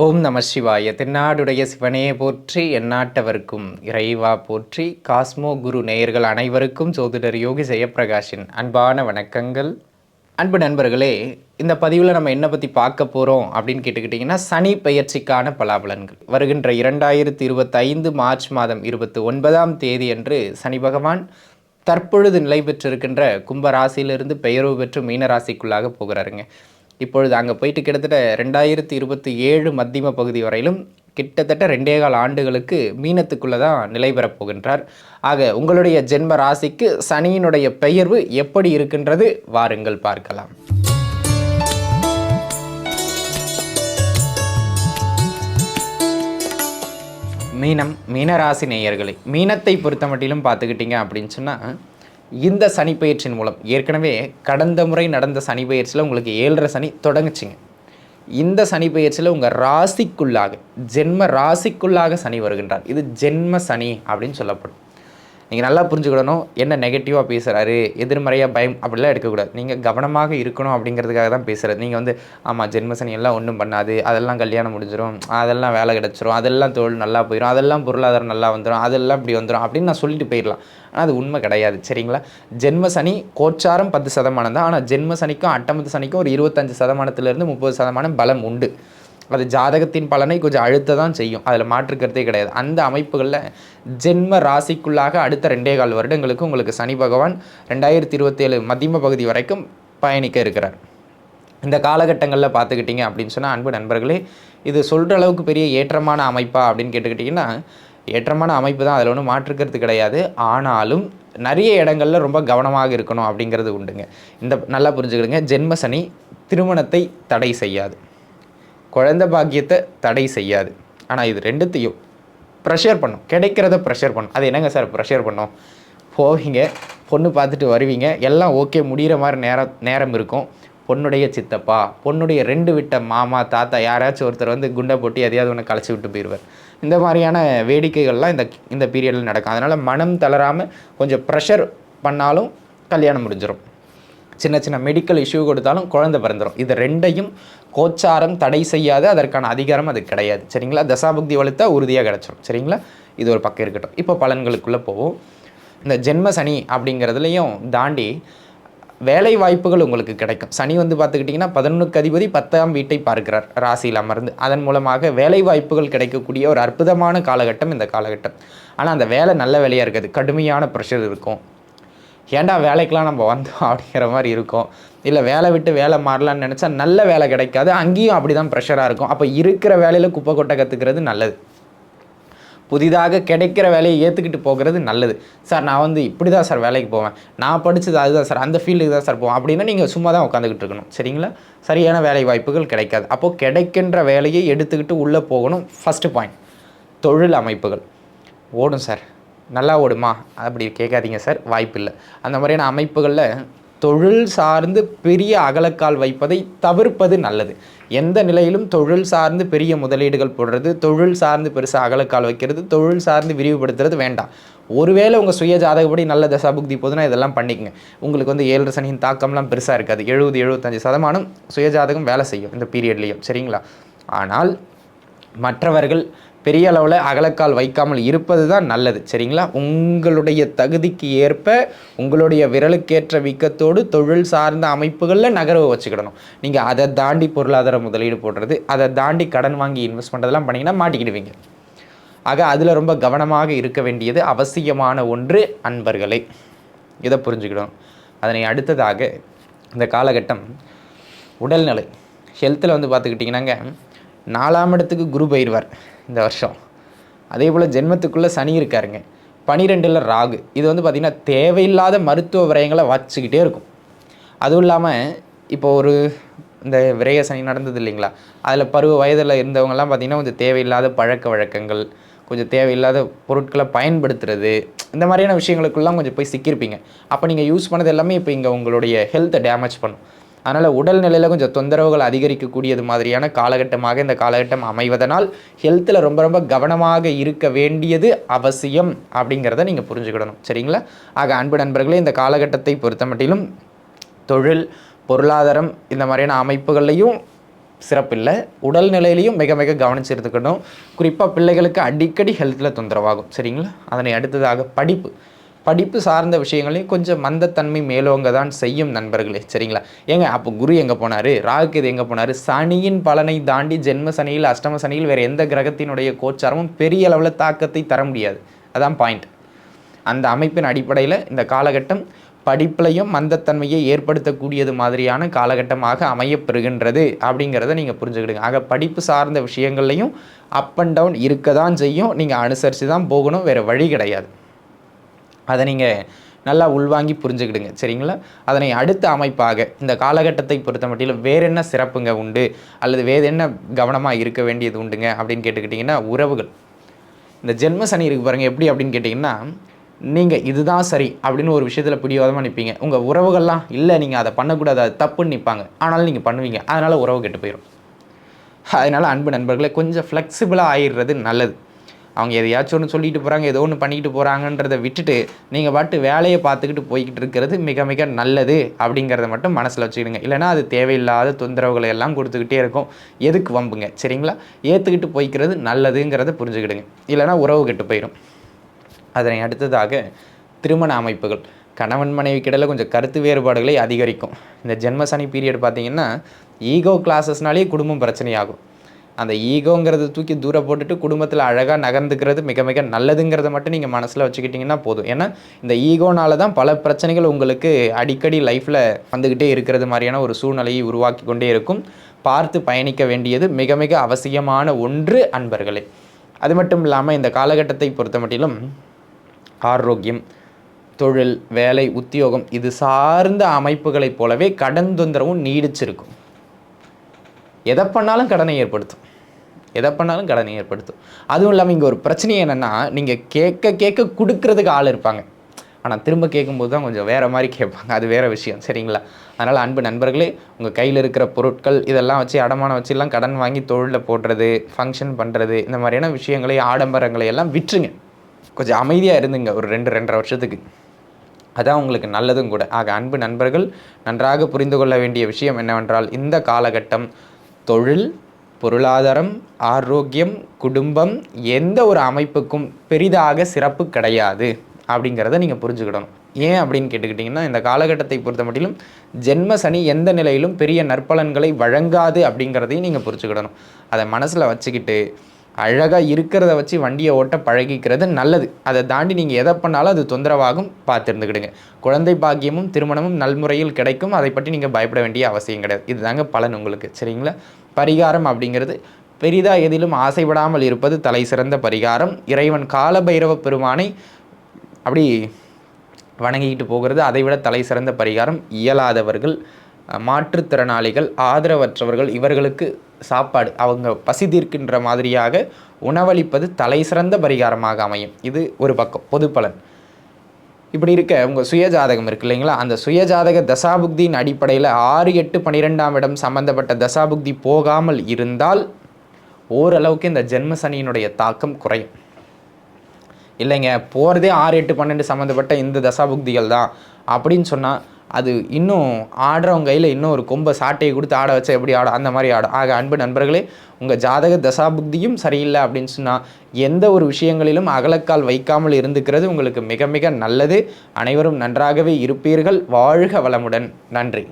ஓம் நம சிவாய. தென்னாடுடைய சிவனையே போற்றி எந்நாட்டவர்க்கும் இறைவா போற்றி. காஸ்மோ குரு நேயர்கள் அனைவருக்கும் ஜோதிடர் யோகி ஜெயப்பிரகாஷின் அன்பான வணக்கங்கள். அன்பு நண்பர்களே இந்த பதிவில் நம்ம என்ன பற்றி பார்க்க போகிறோம் அப்படின்னு கேட்டுக்கிட்டிங்கன்னா சனி பெயர்ச்சிக்கான பலாபலன்கள். வருகின்ற இரண்டாயிரத்தி இருபத்தைந்து மார்ச் மாதம் இருபத்தி ஒன்பதாம் தேதி அன்று சனி பகவான் தற்பொழுது நிலை பெற்றிருக்கின்ற கும்ப ராசியிலிருந்து பெயர்வு பெற்று மீனராசிக்குள்ளாக போகிறாருங்க. இப்பொழுது அங்கே போயிட்டு கிட்டத்தட்ட ரெண்டாயிரத்தி இருபத்தி ஏழு மத்தியம பகுதி வரையிலும் கிட்டத்தட்ட ரெண்டே கால் ஆண்டுகளுக்கு மீனத்துக்குள்ளே தான் நிலை பெறப் போகின்றார். ஆக உங்களுடைய ஜென்ம ராசிக்கு சனியினுடைய பெயர்வு எப்படி இருக்கின்றது வாருங்கள் பார்க்கலாம். மீனம் மீனராசி நேயர்களே மீனத்தை பொறுத்த மட்டிலும் பார்த்துக்கிட்டிங்க அப்படின்னு சொன்னால் இந்த சனி பயிற்சியின் மூலம். ஏற்கனவே கடந்த முறை நடந்த சனி பயிற்சியில் உங்களுக்கு ஏழரை சனி தொடங்குச்சிங்க. இந்த சனி பயிற்சியில் உங்கள் ராசிக்குள்ளாக ஜென்ம ராசிக்குள்ளாக சனி வருகின்றார். இது ஜென்ம சனி அப்படின்னு சொல்லப்படும். நீங்கள் நல்லா புரிஞ்சுக்கிடணும். என்ன நெகட்டிவாக பேசுகிறாரு எதிர்மறையாக பயம் அப்படிலாம் எடுக்கக்கூடாது. நீங்கள் கவனமாக இருக்கணும் அப்படிங்கிறதுக்காக தான் பேசுகிறது நீங்கள் வந்து ஆமாம் ஜென்மசனி எல்லாம் ஒன்றும் பண்ணாது. அதெல்லாம் கல்யாணம் முடிஞ்சிடும் அதெல்லாம் வேலை கிடச்சிரும். அதெல்லாம் தொழில் நல்லா போயிடும் அதெல்லாம் பொருளாதாரம் நல்லா வந்துடும் அதெல்லாம் இப்படி வந்துடும் அப்படின்னு நான் சொல்லிட்டு போயிடலாம். ஆனால் அது உண்மை கிடையாது. சரிங்களா? ஜென்ம சனி கோச்சாரம் பத்து சதமானம் தான். ஆனால் ஜென்ம சனிக்கும் அட்டமத்து சனிக்கும் ஒரு இருபத்தஞ்சு சதமானத்துலேருந்து முப்பது சதமானம் பலம் உண்டு. அது ஜாதகத்தின் பலனை கொஞ்சம் அழுத்த தான் செய்யும். அதில் மாற்றுக்கிறதே கிடையாது. அந்த அமைப்புகளில் ஜென்ம ராசிக்குள்ளாக அடுத்த ரெண்டே கால் வருடங்களுக்கு உங்களுக்கு சனி பகவான் ரெண்டாயிரத்தி இருபத்தேழு மத்தியம பகுதி வரைக்கும் பயணிக்க இருக்கிறார். இந்த காலகட்டங்களில் பார்த்துக்கிட்டிங்க அப்படின்னு சொன்னால் அன்பு நண்பர்களே இது சொல்கிற அளவுக்கு பெரிய ஏற்றமான அமைப்பா அப்படின்னு கேட்டுக்கிட்டிங்கன்னா ஏற்றமான அமைப்பு தான் அதில் ஒன்றும் மாற்றுக்கிறது கிடையாது. ஆனாலும் நிறைய இடங்களில் ரொம்ப கவனமாக இருக்கணும் அப்படிங்கிறது உண்டுங்க. இந்த நல்லா புரிஞ்சுக்கிடுங்க. ஜென்ம சனி திருமணத்தை தடை செய்யாது. குழந்த பாக்கியத்தை தடை செய்யாது. ஆனால் இது ரெண்டுத்தையும் ப்ரெஷர் பண்ணும். கிடைக்கிறத ப்ரெஷர் பண்ணும். அது என்னங்க சார் ப்ரெஷர் பண்ணும்? போவீங்க பொண்ணு பார்த்துட்டு வருவீங்க. எல்லாம் ஓகே முடிகிற மாதிரி நேரம் நேரம் இருக்கும். பொண்ணுடைய சித்தப்பா பொண்ணுடைய ரெண்டு விட்ட மாமா தாத்தா யாராச்சும் ஒருத்தர் வந்து குண்டை போட்டி எதையாவது ஒன்று கலைச்சி விட்டு போயிடுவார் இந்த மாதிரியான வேடிக்கைகள்லாம் இந்த இந்த பீரியடில் நடக்கும். அதனால் மனம் தளராமல் கொஞ்சம் ப்ரெஷர் பண்ணாலும் கல்யாணம் முடிஞ்சிடும் சின்ன சின்ன மெடிக்கல் இஷ்யூ கொடுத்தாலும் குழந்தை பிறந்துடும் இது ரெண்டையும் கோச்சாரம் தடை செய்யாது. அதற்கான அதிகாரம் அது கிடையாது. சரிங்களா? தசாபக்தி வலுத்தா உறுதியாக கிடச்சிடும் சரிங்களா? இது ஒரு பக்கம் இருக்கட்டும். இப்போ பலன்களுக்குள்ளே போவோம். இந்த ஜென்ம சனி அப்படிங்கிறதுலையும் தாண்டி வேலை வாய்ப்புகள் உங்களுக்கு கிடைக்கும். சனி வந்து பார்த்துக்கிட்டிங்கன்னா பதினொன்றுக்கு அதிபதி பத்தாம் வீட்டை பார்க்கிறார் ராசியில் அமர்ந்து. அதன் மூலமாக வேலை வாய்ப்புகள் கிடைக்கக்கூடிய ஒரு அற்புதமான காலகட்டம் இந்த காலகட்டம். ஆனால் அந்த வேலை நல்ல வேலையாக இருக்காது. கடுமையான ப்ரெஷர் இருக்கும். ஏன்டா வேலைக்கெலாம் நம்ம வந்தோம் அப்படிங்கிற மாதிரி இருக்கும். இல்லை வேலை விட்டு வேலை மாறலான்னு நினச்சா நல்ல வேலை கிடைக்காது. அங்கேயும் அப்படி தான் ப்ரெஷராக இருக்கும். அப்போ இருக்கிற வேலையில் குப்பை கொட்டை கற்றுக்கிறது நல்லது. புதிதாக கிடைக்கிற வேலையை ஏற்றுக்கிட்டு போகிறது நல்லது. சார் நான் வந்து இப்படி தான் சார் வேலைக்கு போவேன். நான் படித்தது அதுதான் சார். அந்த ஃபீல்டுக்கு தான் சார் போவேன். அப்படின்னா நீங்கள் சும்மா தான் உட்காந்துக்கிட்டு இருக்கணும். சரிங்களா? சரியான வேலை வாய்ப்புகள் கிடைக்காது. அப்போது கிடைக்கின்ற வேலையை எடுத்துக்கிட்டு உள்ளே போகணும். ஃபஸ்ட்டு பாயிண்ட் தொழில் அமைப்புகள். ஓடும் சார். நல்லா ஓடுமா? அப்படி கேட்காதீங்க சார். வாய்ப்பில்லை. அந்த மாதிரியான அமைப்புகளில் தொழில் சார்ந்து பெரிய அகலக்கால் வைப்பதை தவிர்ப்பது நல்லது. எந்த நிலையிலும் தொழில் சார்ந்து பெரிய முதலீடுகள் போடுறது தொழில் சார்ந்து பெருசாக அகலக்கால் வைக்கிறது தொழில் சார்ந்து விரிவுபடுத்துறது வேண்டாம். ஒருவேளை உங்கள் சுய ஜாதகப்படி நல்ல தசாபுக்தி போதுன்னா இதெல்லாம் பண்ணிக்கங்க. உங்களுக்கு வந்து ஏழு சனியின் தாக்கம்லாம் பெருசாக இருக்காது. எழுபது எழுபத்தஞ்சு சதமானம் சுயஜாதகம் வேலை செய்யும் இந்த பீரியட்லேயும் சரிங்களா? ஆனால் மற்றவர்கள் பெரிய அளவில் அகலக்கால் வைக்காமல் இருப்பது தான் நல்லது. சரிங்களா? உங்களுடைய தகுதிக்கு ஏற்ப உங்களுடைய விரலுக்கேற்ற வீக்கத்தோடு தொழில் சார்ந்த அமைப்புகளில் நகர்வை வச்சுக்கிடணும். நீங்கள் அதை தாண்டி பொருளாதார முதலீடு போடுறது அதை தாண்டி கடன் வாங்கி இன்வெஸ்ட் பண்ணுறதெல்லாம் பண்ணிங்கன்னா மாட்டிக்கிடுவீங்க. ஆக அதில் ரொம்ப கவனமாக இருக்க வேண்டியது அவசியமான ஒன்று அன்பர்களை. இதை புரிஞ்சுக்கிடணும். அதனை அடுத்ததாக இந்த காலகட்டம் உடல்நிலை. ஹெல்த்தில் வந்து பார்த்துக்கிட்டிங்கன்னாங்க நாலாம் இடத்துக்கு குரு பயிர்வார் இந்த வருஷம். அதே போல் ஜென்மத்துக்குள்ளே சனி இருக்காருங்க. பனிரெண்டில் ராகு. இது வந்து பார்த்திங்கன்னா தேவையில்லாத மருத்துவ விரயங்களை வச்சுக்கிட்டே இருக்கும். அதுவும் இல்லாமல் இப்போ ஒரு இந்த விரய சனி நடந்தது இல்லைங்களா? அதில் பருவ வயதில் இருந்தவங்கலாம் பார்த்திங்கன்னா கொஞ்சம் தேவையில்லாத பழக்க வழக்கங்கள் கொஞ்சம் தேவையில்லாத பொருட்களை பயன்படுத்துறது இந்த மாதிரியான விஷயங்களுக்குலாம் கொஞ்சம் போய் சிக்கியிருப்பீங்க. அப்போ நீங்கள் யூஸ் பண்ணது எல்லாமே இப்போ இங்கே உங்களுடைய ஹெல்த்தை டேமேஜ் பண்ணும். அதனால் உடல்நிலையில் கொஞ்சம் தொந்தரவுகள் அதிகரிக்கக்கூடியது மாதிரியான காலகட்டமாக இந்த காலகட்டம் அமைவதனால் ஹெல்த்தில் ரொம்ப ரொம்ப கவனமாக இருக்க வேண்டியது அவசியம் அப்படிங்கிறத நீங்கள் புரிஞ்சுக்கிடணும். சரிங்களா? ஆக அன்பு நண்பர்களே இந்த காலகட்டத்தை பொறுத்த மட்டிலும் தொழில் பொருளாதாரம் இந்த மாதிரியான அமைப்புகள்லையும் சிறப்பில்லை. உடல் நிலையிலையும் மிக மிக கவனிச்சிருந்துக்கணும். குறிப்பாக பிள்ளைகளுக்கு அடிக்கடி ஹெல்த்தில் தொந்தரவாகும். சரிங்களா? அதனை அடுத்ததாக படிப்பு. படிப்பு சார்ந்த விஷயங்களையும் கொஞ்சம் மந்தத்தன்மை மேலோங்க தான் செய்யும் நண்பர்களே சரிங்களா? ஏங்க அப்போ குரு எங்கே போனார்? ராகுக்கு எங்கே போனார்? சனியின் பலனை தாண்டி ஜென்ம சனியில் அஷ்டம சனியில் வேறு எந்த கிரகத்தினுடைய கோச்சாரமும் பெரிய அளவில் தாக்கத்தை தர முடியாது. அதான் பாயிண்ட் அந்த அமைப்பின் அடிப்படையில் இந்த காலகட்டம் படிப்புலையும் மந்தத்தன்மையை ஏற்படுத்தக்கூடியது மாதிரியான காலகட்டமாக அமையப்பெறுகின்றது அப்படிங்கிறத நீங்கள் புரிஞ்சுக்கிடுங்க. ஆக படிப்பு சார்ந்த விஷயங்கள்லையும் அப் அண்ட் டவுன் இருக்க தான் செய்யும். நீங்கள் அனுசரித்து தான் போகணும் வேறு வழி கிடையாது. அதை நீங்கள் நல்லா உள்வாங்கி புரிஞ்சுக்கிடுங்க சரிங்களா? அதனை அடுத்த அமைப்பாக இந்த காலகட்டத்தை பொறுத்த மட்டிலும் வேற என்ன சிறப்புங்க உண்டு? அல்லது வேறு என்ன கவனமாக இருக்க வேண்டியது உண்டுங்க? அப்படின்னு கேட்டுக்கிட்டிங்கன்னா உறவுகள். இந்த ஜென்ம சனி இருக்கு பாருங்கள் எப்படி அப்படின்னு கேட்டிங்கன்னா நீங்கள் இதுதான் சரி அப்படின்னு ஒரு விஷயத்தில் பிடிவாதமாக நிற்பீங்க உங்கள் உறவுகள்லாம் இல்லை நீங்கள் அதை பண்ணக்கூடாது அது தப்புன்னு நிற்பாங்க ஆனாலும் நீங்கள் பண்ணுவீங்க. அதனால் உறவு கெட்டு போயிடும் அதனால் அன்பு நண்பர்களே கொஞ்சம் ஃப்ளெக்சிபிளாக ஆயிடுறது நல்லது. அவங்க எதையாச்சும் ஒன்று சொல்லிட்டு போகிறாங்க ஏதோ ஒன்று பண்ணிக்கிட்டு போகிறாங்கன்றதை விட்டுட்டு நீங்கள் பாட்டு வேலையை பார்த்துக்கிட்டு போய்கிட்டு இருக்கிறது மிக மிக நல்லது அப்படிங்கிறத மட்டும் மனசில் வச்சுக்கிடுங்க. இல்லைனா அது தேவையில்லாத தொந்தரவுகளை எல்லாம் கொடுத்துக்கிட்டே இருக்கும். எதுக்கு வம்புங்க? சரிங்களா? ஏற்றுக்கிட்டு போய்க்கிறது நல்லதுங்கிறத புரிஞ்சுக்கிடுங்க. இல்லைனா உறவு கெட்டு போயிடும் அதனை அடுத்ததாக திருமண அமைப்புகள். கணவன் மனைவி கிடையில் கொஞ்சம் கருத்து வேறுபாடுகளை அதிகரிக்கும். இந்த ஜென்மசனி பீரியட் பார்த்திங்கன்னா ஈகோ கிளாஸஸ்னாலே குடும்பம் பிரச்சனையாகும். அந்த ஈகோங்கிறத தூக்கி தூரம் போட்டுட்டு குடும்பத்தில் அழகாக நகர்ந்துக்கிறது மிக மிக நல்லதுங்கிறத மட்டும் நீங்கள் மனசில் வச்சுக்கிட்டிங்கன்னா போதும். ஏன்னா இந்த ஈகோனால தான் பல பிரச்சனைகள் உங்களுக்கு அடிக்கடி லைஃப்பில் வந்துக்கிட்டே இருக்கிறது மாதிரியான ஒரு சூழ்நிலையை உருவாக்கி கொண்டே இருக்கும். பார்த்து பயணிக்க வேண்டியது மிக மிக அவசியமான ஒன்று அன்பர்களே. அது மட்டும் இல்லாமல் இந்த காலகட்டத்தை பொறுத்த மட்டிலும் ஆரோக்கியம் தொழில் வேலை உத்தியோகம் இது சார்ந்த அமைப்புகளைப் போலவே கடன் தொந்தரவும் நீடிச்சிருக்கும். எதை பண்ணாலும் கடனை ஏற்படுத்தும். எதை பண்ணாலும் கடனை ஏற்படுத்தும். அதுவும் இல்லாமல் இங்கே ஒரு பிரச்சனை என்னென்னா நீங்கள் கேட்க கேட்க கொடுக்கறதுக்கு ஆள் இருப்பாங்க. ஆனால் திரும்ப கேட்கும்போது தான் கொஞ்சம் வேறு மாதிரி கேட்பாங்க. அது வேறு விஷயம். சரிங்களா? அதனால் அன்பு நண்பர்களே உங்கள் கையில் இருக்கிற பொருட்கள் இதெல்லாம் வச்சு அடமானம் வச்சுலாம் கடன் வாங்கி தொழிலில் போடுறது ஃபங்க்ஷன் பண்ணுறது இந்த மாதிரியான விஷயங்களை ஆடம்பரங்களை எல்லாம் விட்டுருங்க. கொஞ்சம் அமைதியாக இருந்துங்க ஒரு ரெண்டு ரெண்டரை வருஷத்துக்கு. அதான் உங்களுக்கு நல்லதும் கூட. ஆக அன்பு நண்பர்கள் நன்றாக புரிந்து கொள்ள வேண்டிய விஷயம் என்னவென்றால் இந்த காலகட்டம் தொழில் பொருளாதாரம் ஆரோக்கியம் குடும்பம் எந்த ஒரு அமைப்புக்கும் பெரிதாக சிறப்பு கிடையாது அப்படிங்கிறத நீங்கள் புரிஞ்சுக்கிடணும் ஏன் அப்படின்னு கேட்டுக்கிட்டிங்கன்னா இந்த காலகட்டத்தை பொறுத்த மட்டிலும் ஜென்ம சனி எந்த நிலையிலும் பெரிய நற்பலன்களை வழங்காது அப்படிங்கிறதையும் நீங்கள் புரிஞ்சுக்கிடணும். அதை மனசில் வச்சுக்கிட்டு அழகாக இருக்கிறத வச்சு வண்டியை ஓட்ட பழகிக்கிறது நல்லது. அதை தாண்டி நீங்கள் எதை பண்ணாலும் அது தொந்தரவாகும். பார்த்துருந்துக்கிடுங்க. குழந்தை பாக்கியமும் திருமணமும் நல்முறையில் கிடைக்கும். அதை பற்றி நீங்கள் பயப்பட வேண்டிய அவசியம் கிடையாது. இதுதாங்க பலன் உங்களுக்கு. சரிங்களா? பரிகாரம் அப்படிங்கிறது பெரிதாக எதிலும் ஆசைப்படாமல் இருப்பது தலை சிறந்த பரிகாரம். இறைவன் காலபைரவ பெருமானை அப்படி வணங்கிக்கிட்டு போகிறது. அதை விட தலை சிறந்த பரிகாரம் இயலாதவர்கள் மாற்றுத்திறனாளிகள் ஆதரவற்றவர்கள் இவர்களுக்கு சாப்பாடு அவங்க பசி தீர்க்கின்ற மாதிரியாக உணவளிப்பது தலை சிறந்த பரிகாரமாக அமையும். இது ஒரு பக்கம் பொது பலன். இப்படி இருக்க உங்கள் சுயஜாதகம் இருக்கு இல்லைங்களா? அந்த சுயஜாதக தசாபுக்தியின் அடிப்படையில் ஆறு எட்டு பன்னிரெண்டாம் இடம் சம்பந்தப்பட்ட தசாபுக்தி போகாமல் இருந்தால் ஓரளவுக்கு இந்த ஜென்ம சனியினுடைய தாக்கம் குறையும். இல்லைங்க போகிறதே ஆறு எட்டு பன்னெண்டு சம்மந்தப்பட்ட இந்த தசாபுக்திகள் தான். அப்படின்னு சொன்னால் அது இன்னும் ஆடுறவங்க கையில் இன்னும் ஒரு கொம்பை சாட்டையை கொடுத்து ஆட வச்சா எப்படி ஆடும்? அந்த மாதிரி ஆடும். ஆக அன்பு நண்பர்களே உங்கள் ஜாதக தசாபுக்தியும் சரியில்லை அப்படின்னு சொன்னால் எந்த ஒரு விஷயங்களிலும் அகலக்கால் வைக்காமல் இருந்துக்கிறது உங்களுக்கு மிக மிக நல்லது. அனைவரும் நன்றாகவே இருப்பீர்கள். வாழ்க வளமுடன். நன்றி.